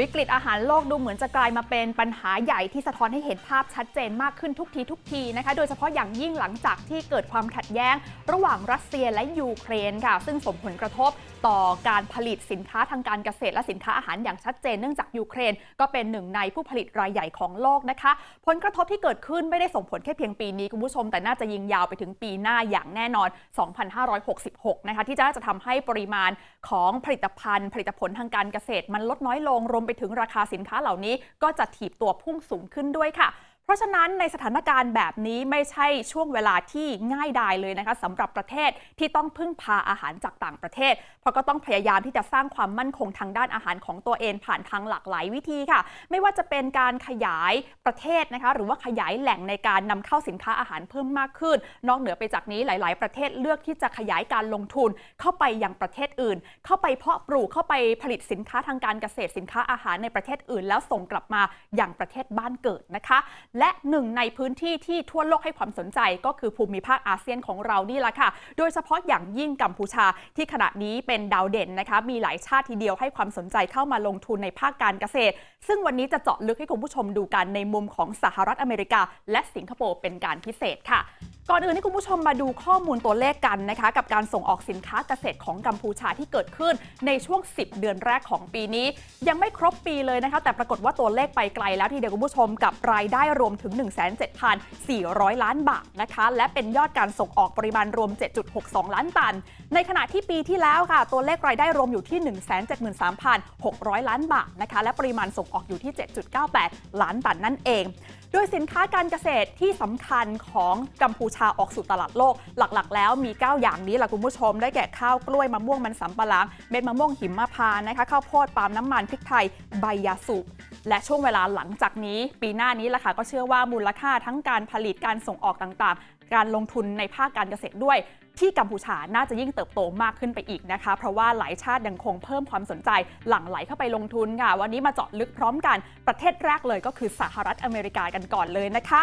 วิกฤตอาหารโลกดูเหมือนจะกลายมาเป็นปัญหาใหญ่ที่สะท้อนให้เห็นภาพชัดเจนมากขึ้นทุกทีทุกทีนะคะโดยเฉพาะอย่างยิ่งหลังจากที่เกิดความขัดแย้ง ระหว่างรัสเซียและยูเครนค่ะ ซึ่งส่งผลกระทบต่อการผลิตสินค้าทางการเกษตรและสินค้าอาหารอย่างชัดเจนเนื่องจากยูเครน ก็เป็นหนึ่งในผู้ผลิตรายใหญ่ของโลกนะคะ ผลกระทบที่เกิดขึ้นไม่ได้ส่งผลแค่เพียงปีนี้คุณผู้ชม แต่น่าจะยิงยาวไปถึงปีหน้าอย่างแน่นอน 2566 นะคะที่จะจะทำให้ปริมาณของผลิตภัณฑ์ ผลิตผลทางการเกษตรมันลดน้อยลงรวมถึงราคาสินค้าเหล่านี้ก็จะถีบตัวพุ่งสูงขึ้นด้วยค่ะ เพราะฉะนั้นในสถานการณ์แบบนี้ไม่ใช่ช่วงเวลาที่ง่ายดายเลยนะคะสำหรับประเทศที่ต้องพึ่งพาอาหารจากต่างประเทศ เพราะก็ต้องพยายามที่จะสร้างความมั่นคงทางด้านอาหารของตัวเองผ่านทางหลากหลายวิธีค่ะ ไม่ว่าจะเป็นการขยายประเทศนะคะหรือว่าขยายแหล่งในการนำเข้าสินค้าอาหารเพิ่มมากขึ้น นอกเหนือไปจากนี้หลาย ๆ ประเทศเลือกที่จะขยายการลงทุนเข้าไปยังประเทศอื่น เข้าไปเพาะปลูกเข้าไปผลิตสินค้าทางการเกษตรสินค้าอาหารในประเทศอื่น แล้วส่งกลับมาอย่างประเทศบ้านเกิดนะคะและหนึ่งในพื้นที่ที่ทั่วโลกให้ความสนใจก็คือภูมิภาคอาเซียนของเรานี่แหละค่ะ โดยเฉพาะอย่างยิ่งกัมพูชาที่ขณะนี้เป็นดาวเด่นนะคะ มีหลายชาติทีเดียวให้ความสนใจเข้ามาลงทุนในภาคการเกษตร ซึ่งวันนี้จะเจาะลึกให้คุณผู้ชมดูกันในมุมของสหรัฐอเมริกา และสิงคโปร์เป็นการพิเศษค่ะก่อนอื่นให้คุณผู้ชมมาดูข้อมูลตัวเลขกันนะคะ กับการส่งออกสินค้าเกษตรของกัมพูชาที่เกิดขึ้นในช่วง 10 เดือนแรกของปีนี้ ยังไม่ครบปีเลยนะคะ แต่ปรากฏว่าตัวเลขไปไกลแล้วทีเดียวคุณผู้ชมกับรายได้รวมมถึง 1,7,400 ล้านบาทนะคะ และเป็นยอดการส่งออกปริมาณรวม 7.62 ล้านตัน ในขณะที่ปีที่แล้วค่ะ ตัวเลขรายได้รวมอยู่ที่ 173,600 ล้านบาทนะคะ และปริมาณส่งออกอยู่ที่ 7.98 ล้านตันนั่นเอง โดยสินค้าการเกษตรที่สำคัญของกัมพูชาออกสู่ตลาดโลกหลักๆ แล้วมี 9 อย่างนี้แหละคุณผู้ชม ได้แก่ข้าวกล้วยมะม่วงมันสำปะหลังเม็ดมะม่วงหิมพานต์นะคะข้าวโพดปาล์มน้ำมันพริกไทยใบยาสูบ และช่วงเวลาหลังจากนี้ ปีหน้านี้แหละค่ะก็เชื่อว่ามูลค่าทั้งการผลิตการส่งออกต่างๆ การลงทุนในภาคการเกษตรด้วยที่กัมพูชาน่าจะยิ่งเติบโตมากขึ้นไปอีกนะคะ เพราะว่าหลายชาติยังคงเพิ่มความสนใจ หลั่งไหลเข้าไปลงทุนค่ะ วันนี้มาเจาะลึกพร้อมกัน ประเทศแรกเลยก็คือสหรัฐอเมริกากันก่อนเลยนะคะ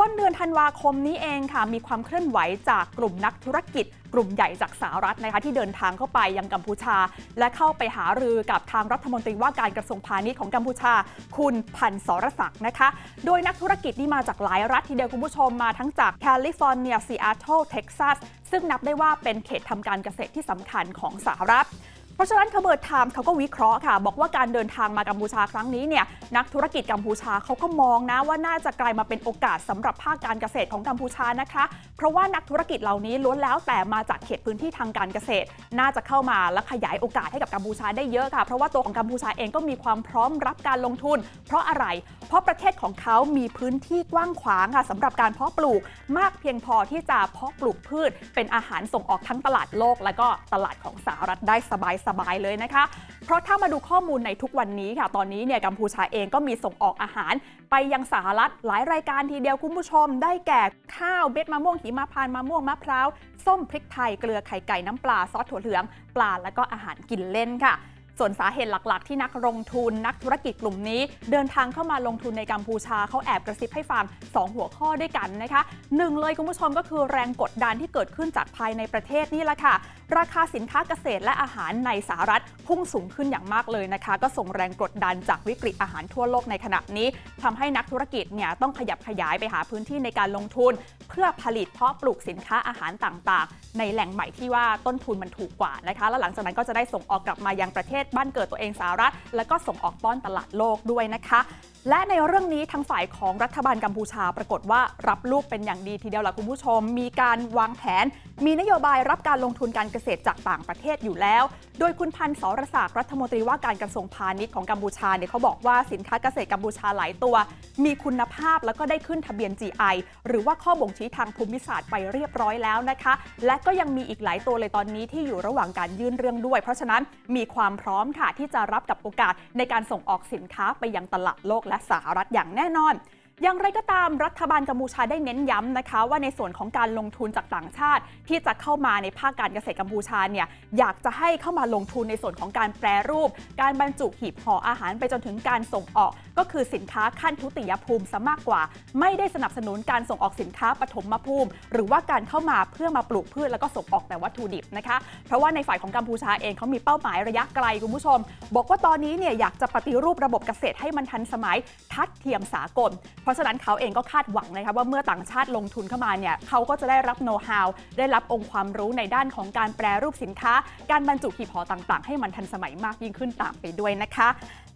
ต้นเดือนธันวาคมนี้เองค่ะ มีความเคลื่อนไหวจากกลุ่มนักธุรกิจ กลุ่มใหญ่จากสหรัฐนะคะที่เดินทางเข้าไปยังกัมพูชา และเข้าไปหารือกับทางรัฐมนตรีว่าการกระทรวงพาณิชย์ของกัมพูชา คุณพันธ์สรศักดิ์นะคะ โดยนักธุรกิจนี่มาจากหลายรัฐทีเดียวคุณผู้ชมมาทั้งจากแคลิฟอร์เนียซีแอตเทิลเท็กซัสซึ่งนับได้ว่าเป็นเขตทำการเกษตรที่สำคัญของสหรัฐ เพราะฉะนั้นขบเบิร์ดไทม์เขาก็วิเคราะห์ค่ะ บอกว่าการเดินทางมากัมพูชาครั้งนี้เนี่ยนักธุรกิจกัมพูชาเขาก็มองนะว่าน่าจะกลายมาเป็นโอกาสสำหรับภาคการเกษตรของกัมพูชานะคะ เพราะว่านักธุรกิจเหล่านี้ล้วนแล้วแต่มาจากเขตพื้นที่ทางการเกษตร น่าจะเข้ามาและขยายโอกาสให้กับกัมพูชาได้เยอะค่ะ เพราะว่าตัวของกัมพูชาเองก็มีความพร้อมรับการลงทุน เพราะอะไร เพราะประเทศของเขามีพื้นที่กว้างขวางค่ะสำหรับการเพาะปลูกมากเพียงพอที่จะเพาะปลูกพืช เป็นอาหารส่งออกทั้งตลาดโลก และก็ตลาดของสหรัฐได้สบายสบายเลยนะคะ เพราะถ้ามาดูข้อมูลในทุกวันนี้ค่ะ ตอนนี้เนี่ยกัมพูชาเองก็มีส่งออกอาหาร ไปยังสหรัฐหลายรายการทีเดียวคุณผู้ชม ได้แก่ข้าวเบ็ดมะม่วงหิมพานมะม่วงมะพร้าวส้มพริกไทยเกลือไข่ไก่น้ำปลาซอสถั่วเหลือง ปลาและก็อาหารกินเล่นค่ะ ส่วนสาเหตุหลักๆ ที่นักลงทุนนักธุรกิจกลุ่มนี้ เดินทางเข้ามาลงทุนในกัมพูชาเขาแอบกระซิบให้ฟัง 2 หัวข้อด้วยกันนะคะหนึ่งเลยคุณผู้ชมก็คือแรงกดดันที่เกิดขึ้นจากภายในประเทศนี่แหละค่ะ ราคาสินค้าเกษตรและอาหารในสหรัฐพุ่งสูงขึ้นอย่างมากเลยนะคะ ก็ส่งแรงกดดันจากวิกฤตอาหารทั่วโลกในขณะนี้ทำให้นักธุรกิจเนี่ยต้องขยับขยายไปหาพื้นที่ในการลงทุน เพื่อผลิตเพาะปลูกสินค้าอาหารต่างๆ ในแหล่งใหม่ที่ว่าต้นทุนมันถูกกว่านะคะแล้วหลังจากนั้นก็จะได้ส่งออกกลับมายังประเทศบ้านเกิดตัวเองสหรัฐ แล้วก็ส่งออกป้อนตลาดโลกด้วยนะคะ และในเรื่องนี้ทางฝ่ายของรัฐบาลกัมพูชาปรากฏว่ารับลูกเป็นอย่างดีทีเดียวล่ะคุณผู้ชม มีการวางแผน มีนโยบายรับการลงทุนการเกษตรจากต่างประเทศอยู่แล้ว โดยคุณพันธ์สรศักดิ์รัฐมนตรีว่าการกระทรวงพาณิชย์ของกัมพูชาเนี่ยเขาบอกว่าสินค้าเกษตรกัมพูชาหลายตัว มีคุณภาพแล้วก็ได้ขึ้นทะเบียน GI หรือว่าข้อบ่งชี้ทางภูมิศาสตร์ไปเรียบร้อยแล้วนะคะ และก็ยังมีอีกหลายตัวเลยตอนนี้ที่อยู่ระหว่างการยื่นเรื่องด้วย เพราะฉะนั้นมีความพร้อมค่ะที่จะรับกับโอกาสในการส่งออกสินค้าไปยังตลาดโลกและสหรัฐอย่างแน่นอน อย่างไรก็ตามรัฐบาลกัมพูชาได้เน้นย้ำนะคะ ว่าในส่วนของการลงทุนจากต่างชาติ ที่จะเข้ามาในภาคการเกษตรกัมพูชาเนี่ยอยากจะให้เข้ามาลงทุนในส่วนของการแปรรูป การบรรจุหีบห่ออาหารไปจนถึงการส่งออก ก็คือสินค้าขั้นทุติยภูมิซะมากกว่า ไม่ได้สนับสนุนการส่งออกสินค้าปฐมภูมิ หรือว่าการเข้ามาเพื่อมาปลูกพืชแล้วก็ส่งออกแต่วัตถุดิบนะคะ เพราะว่าในฝ่ายของกัมพูชาเองเขามีเป้าหมายระยะไกลคุณผู้ชม บอกว่าตอนนี้เนี่ยอยากจะปฏิรูประบบเกษตรให้มันทันสมัยทัดเทียมสากลเพราะฉะนั้นเขาเองก็คาดหวังนะคะว่าเมื่อต่างชาติลงทุนเข้ามาเนี่ยเขาก็จะได้รับโน้ตฮาวได้รับองค์ความรู้ในด้านของการแปรรูปสินค้า การบรรจุหีบห่อต่างๆ ให้มันทันสมัยมากยิ่งขึ้นตามไปด้วยนะคะ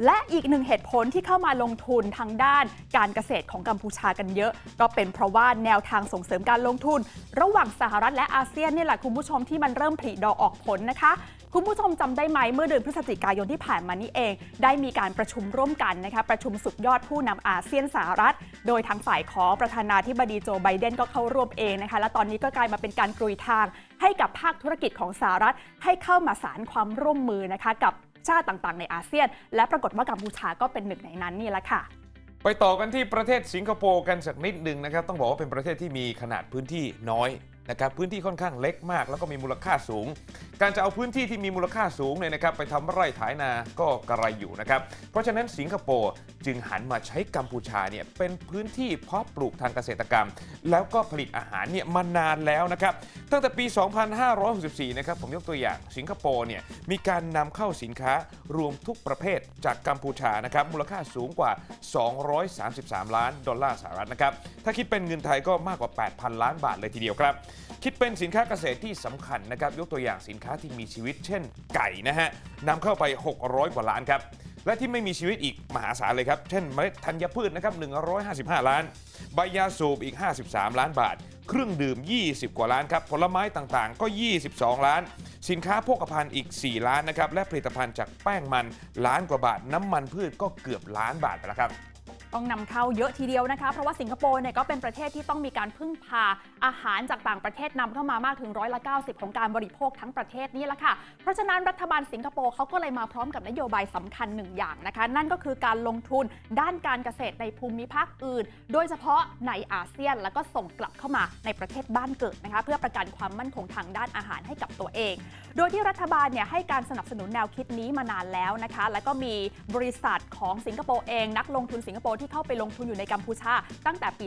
และอีกหนึ่งเหตุผลที่เข้ามาลงทุนทางด้านการเกษตรของกัมพูชากันเยอะ ก็เป็นเพราะว่าแนวทางส่งเสริมการลงทุน ระหว่างสหรัฐและอาเซียนนี่แหละคุณผู้ชมที่มันเริ่มผลิดอกออกผลนะคะคุณผู้ชมจำได้ไหมเมื่อเดือนพฤศจิกายนที่ผ่านมานี้เอง ได้มีการประชุมร่วมกันนะคะประชุมสุดยอดผู้นำอาเซียนสหรัฐโดยทางฝ่ายของประธานาธิบดีโจไบเดนก็เข้าร่วมเองนะคะ และตอนนี้ก็กลายมาเป็นการกรุยทาง ให้กับภาคธุรกิจของสหรัฐ ให้เข้ามาสารความร่วมมือนะคะ กับชาติต่างๆ ในอาเซียน และปรากฏว่ากัมพูชาก็เป็นหนึ่งในนั้นนี่แหละค่ะไปต่อกันที่ประเทศสิงคโปร์กันสักนิดหนึ่งนะครับ ต้องบอกว่าเป็นประเทศที่มีขนาดพื้นที่น้อยนะครับพื้นที่ค่อนข้างเล็กมาก แล้วก็มีมูลค่าสูง การจะเอาพื้นที่ที่มีมูลค่าสูงเนี่ยนะครับไปทำไร่ถ่ายนาก็กระไรอยู่นะครับ เพราะฉะนั้นสิงคโปร์จึงหันมาใช้กัมพูชาเนี่ยเป็นพื้นที่เพาะปลูกทางเกษตรกรรม แล้วก็ผลิตอาหารเนี่ยมานานแล้วนะครับ ตั้งแต่ปี 2564 นะครับผมยกตัวอย่างสิงคโปร์เนี่ยมีการนำเข้าสินค้ารวมทุกประเภทจากกัมพูชานะครับมูลค่าสูงกว่า 233 ล้านดอลลาร์สหรัฐนะครับถ้าคิดเป็นเงินไทยก็มากกว่า 8,000 ล้านบาทเลยทีเดียวครับ คิดเป็นสินค้าเกษตรที่สำคัญนะครับยกตัวอย่างสินค้าที่มีชีวิตเช่นไก่นะฮะนำเข้าไป 600 กว่าล้านครับ และที่ไม่มีชีวิตอีกมหาศาลเลยครับ เช่นเมล็ดธัญพืชนะครับ 155 ล้าน ใบยาสูบอีก 53 ล้านบาท เครื่องดื่ม 20 กว่าล้านครับ ผลไม้ต่างๆ ก็ 22 ล้าน สินค้าโภคภัณฑ์อีก 4 ล้านนะครับ และผลิตภัณฑ์จากแป้งมันล้านกว่าบาท น้ำมันพืชก็เกือบล้านบาทไปแล้วครับ ต้องนำเข้าเยอะทีเดียวนะคะเพราะว่าสิงคโปร์เนี่ยก็เป็นประเทศที่ต้องมีการพึ่งพาอาหารจากต่างประเทศนำเข้ามามากถึงร้อยละ90 ของการบริโภคทั้งประเทศนี่แหละค่ะ เพราะฉะนั้นรัฐบาลสิงคโปร์เขาก็เลยมาพร้อมกับนโยบายสำคัญหนึ่งอย่างนะคะ นั่นก็คือการลงทุนด้านการเกษตรในภูมิภาคอื่น โดยเฉพาะในอาเซียนแล้วก็ส่งกลับเข้ามาในประเทศบ้านเกิดนะคะเพื่อประกันความมั่นคงทางด้านอาหารให้กับตัวเอง โดยที่รัฐบาลเนี่ยให้การสนับสนุนแนวคิดนี้มานานแล้วนะคะ แล้วก็มีบริษัทของสิงคโปร์เอง นักลงทุนสิงคโปร์ที่เข้าไปลงทุนอยู่ในกัมพูชา ตั้งแต่ปี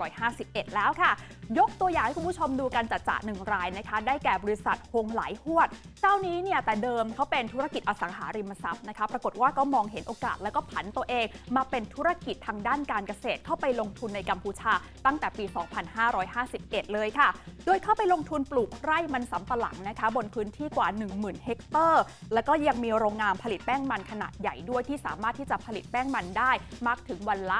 2551 แล้วค่ะ ยกตัวอย่างให้คุณผู้ชมดูกันจัดจ่าหนึ่งรายนะคะ ได้แก่บริษัทฮงไหลหวด เจ้านี้เนี่ยแต่เดิมเขาเป็นธุรกิจอสังหาริมทรัพย์นะคะ ปรากฏว่าก็มองเห็นโอกาสแล้วก็ผันตัวเองมาเป็นธุรกิจทางด้านการเกษตรเข้าไปลงทุนในกัมพูชา ตั้งแต่ปี 2551 เลยค่ะ โดยเข้าไปลงทุนปลูกไร่มันสำปะหลังนะคะ บนพื้นที่กว่า 10,000 เฮกเตอร์ แล้วก็ยังมีโรงงานผลิตแป้งมันขนาดใหญ่ด้วยที่สามารถที่จะผลิตแป้งมันได้มากถึงวันละ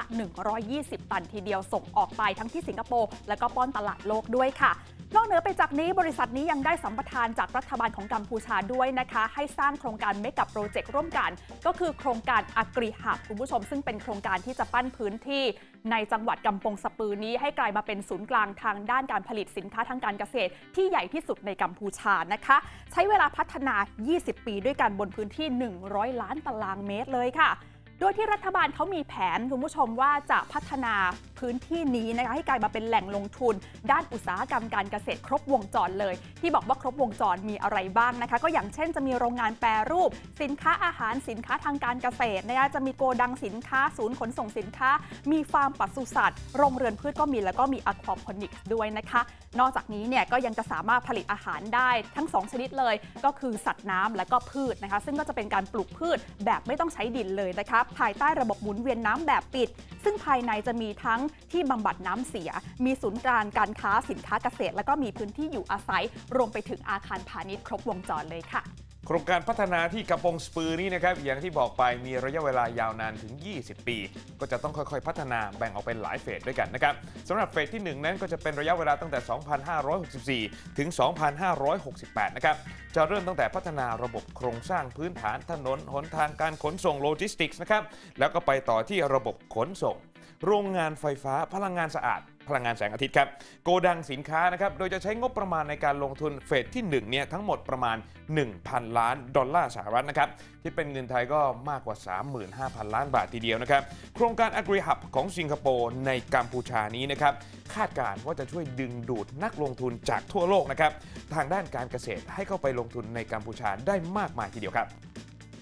120 ตันทีเดียวส่งออกไปทั้งที่สิงคโปร์แล้วก็ป้อนตลาดโลกด้วยค่ะ นอกเหนือไปจากนี้บริษัทนี้ยังได้สัมปทานจากรัฐบาลของกัมพูชาด้วยนะคะ ให้สร้างโครงการเมกับโปรเจกต์ร่วมกัน ก็คือโครงการอักริหับคุณผู้ชม ซึ่งเป็นโครงการที่จะปั้นพื้นที่ในจังหวัดกำปงสปือนี้ ให้กลายมาเป็นศูนย์กลางทางด้านการผลิตสินค้าทางการเกษตร ที่ใหญ่ที่สุดในกัมพูชานะคะ ใช้เวลาพัฒนา 20 ปีด้วยกันบนพื้นที่ 100 ล้านตารางเมตรเลยค่ะ โดยที่รัฐบาลเขามีแผนคุณผู้ชมว่าจะพัฒนาพื้นที่นี้นะคะให้กลายมาเป็นแหล่งลงทุน ด้านอุตสาหกรรมการเกษตรครบวงจรเลย ที่บอกว่าครบวงจรมีอะไรบ้างนะคะ ก็อย่างเช่นจะมีโรงงานแปรรูป สินค้าอาหารสินค้าทางการเกษตรนะคะจะมีโกดังสินค้าศูนย์ขนส่งสินค้า มีฟาร์มปศุสัตว์โรงเรือนพืชก็มีแล้วก็มีอะควาพอนิกส์ด้วยนะคะ นอกจากนี้เนี่ยก็ยังจะสามารถผลิตอาหารได้ทั้ง 2 ชนิดเลย ก็คือสัตว์น้ำและก็พืชนะคะ ซึ่งก็จะเป็นการปลูกพืชแบบไม่ต้องใช้ดินเลยนะคะภายใต้ระบบหมุนเวียนน้ำแบบปิด ซึ่งภายในจะมีทั้งที่บำบัดน้ำเสีย มีศูนย์กลางการค้าสินค้าเกษตร แล้วก็มีพื้นที่อยู่อาศัย รวมไปถึงอาคารพาณิชย์ครบวงจรเลยค่ะ โครงการพัฒนาที่กระปงสปือนี้นะครับอย่างที่บอกไปมีระยะเวลายาวนานถึง 20 ปี ก็จะต้องค่อยๆ พัฒนาแบ่งออกเป็นหลายเฟสด้วยกันนะครับสำหรับเฟสที่ 1 นั้นก็จะเป็นระยะเวลาตั้งแต่ 2564 ถึง 2568 นะครับจะเริ่มตั้งแต่พัฒนาระบบโครงสร้างพื้นฐานถนนหนทางการขนส่งโลจิสติกส์นะครับแล้วก็ไปต่อที่ระบบขนส่ง โรงงานไฟฟ้าพลังงานสะอาด พลังงานแสงอาทิตย์ครับโกดังสินค้านะครับโดยจะใช้งบประมาณในการลงทุนเฟสที่1เนี่ยทั้งหมดประมาณ 1,000 ล้านดอลลาร์สหรัฐนะครับที่เป็นเงินไทยก็มากกว่า 35,000 ล้านบาททีเดียวนะครับโครงการ Agri Hub ของสิงคโปร์ในกัมพูชานี้นะครับคาดการณ์ว่าจะช่วยดึงดูดนักลงทุนจากทั่วโลกนะครับทางด้านการเกษตรให้เข้าไปลงทุนในกัมพูชาได้มากมายทีเดียวครับ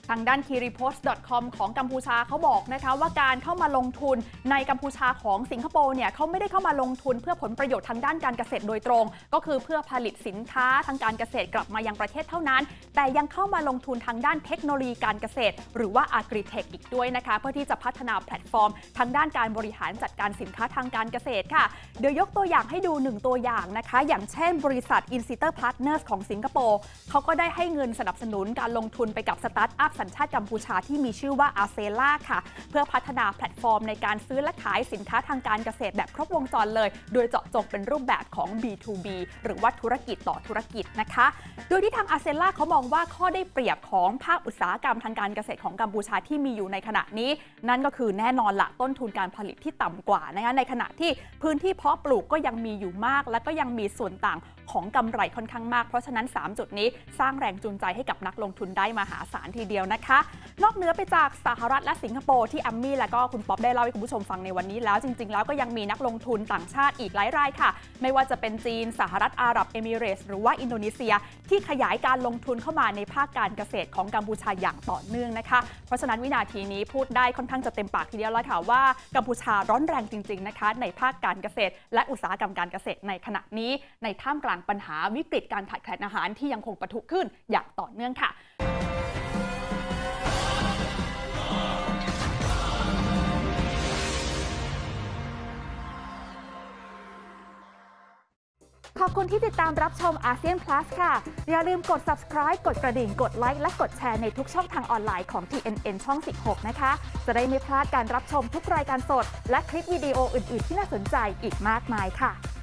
ทางด้าน kiripost.com ของกัมพูชาเขาบอกนะคะว่าการเข้ามาลงทุนในกัมพูชาของสิงคโปร์เนี่ยเขาไม่ได้เข้ามาลงทุนเพื่อผลประโยชน์ทางด้านการเกษตรโดยตรง ก็คือเพื่อผลิตสินค้าทางการเกษตรกลับมายังประเทศเท่านั้น แต่ยังเข้ามาลงทุนทางด้านเทคโนโลยีการเกษตร หรือว่า agri-tech อีกด้วยนะคะเพื่อที่จะพัฒนาแพลตฟอร์ม ทางด้านการบริหารจัดการสินค้าทางการเกษตรค่ะเดี๋ยวยกตัวอย่างให้ดูหนึ่งตัวอย่างนะคะ อย่างเช่น บริษัท Inciter Partners ของสิงคโปร์เขาก็ได้ให้เงินสนับสนุนการลงทุนไปกับสตาร์ทอัพสัญชาติกัมพูชาที่มีชื่อว่า a าเซล่าค่ะ เพื่อพัฒนาแพลตฟอร์มในการซื้อและขายสินค้าทางการเกษตรแบบครบวงจรเลย โดยเจาะจงเป็นรูปแบบของ B2B หรือว่าธุรกิจต่อธุรกิจนะคะ โดยที่ทางอาเซล่าเขามองว่าข้อได้เปรียบของภาคอุตสาหกรรมทางการเกษตรของกัมพูชาที่มีอยู่ในขณะนี้ นั่นก็คือแน่นอนละต้นทุนการผลิตที่ต่ำกว่านะคะในขณะที่พื้นที่เพาะปลูกก็ยังมีอยู่มาก และก็ยังมีส่วนต่าง ของกำไรค่อนข้างมาก เพราะฉะนั้น 3 จุดนี้สร้างแรงจูงใจให้กับนักลงทุนได้มหาศาลทีเดียวนะคะ นอกเหนือไปจากสหรัฐและสิงคโปร์ที่แอมมี่และก็คุณป๊อปได้เล่าให้คุณผู้ชมฟังในวันนี้แล้วจริง ๆ แล้วก็ยังมีนักลงทุนต่างชาติอีกหลายรายค่ะ ไม่ว่าจะเป็นจีน สหรัฐอาหรับเอมิเรส หรือว่าอินโดนีเซีย ที่ขยายการลงทุนเข้ามาในภาคการเกษตรของกัมพูชาอย่างต่อเนื่องนะคะ เพราะฉะนั้นวินาทีนี้พูดได้ค่อนข้างจะเต็มปากทีเดียวแล้วค่ะว่ากัมพูชาร้อนแรงจริง ๆนะคะ ในภาคการเกษตร และอุตสาหกรรมการเกษตรในขณะนี้ในท่ามกลางปัญหาวิกฤตการขาดแคลนอาหารที่ยังคงปะทุขึ้นอย่างต่อเนื่องค่ะขอบคุณที่ติดตามรับชมอาเซียน Plus ค่ะ อย่าลืมกด subscribe กดกระดิ่ง กดไลค์ และกดแชร์ในทุกช่องทางออนไลน์ของ TNN ช่อง 16 นะคะ จะได้ไม่พลาดการรับชมทุกรายการสด และคลิปวิดีโออื่น ๆ ที่น่าสนใจอีกมากมายค่ะ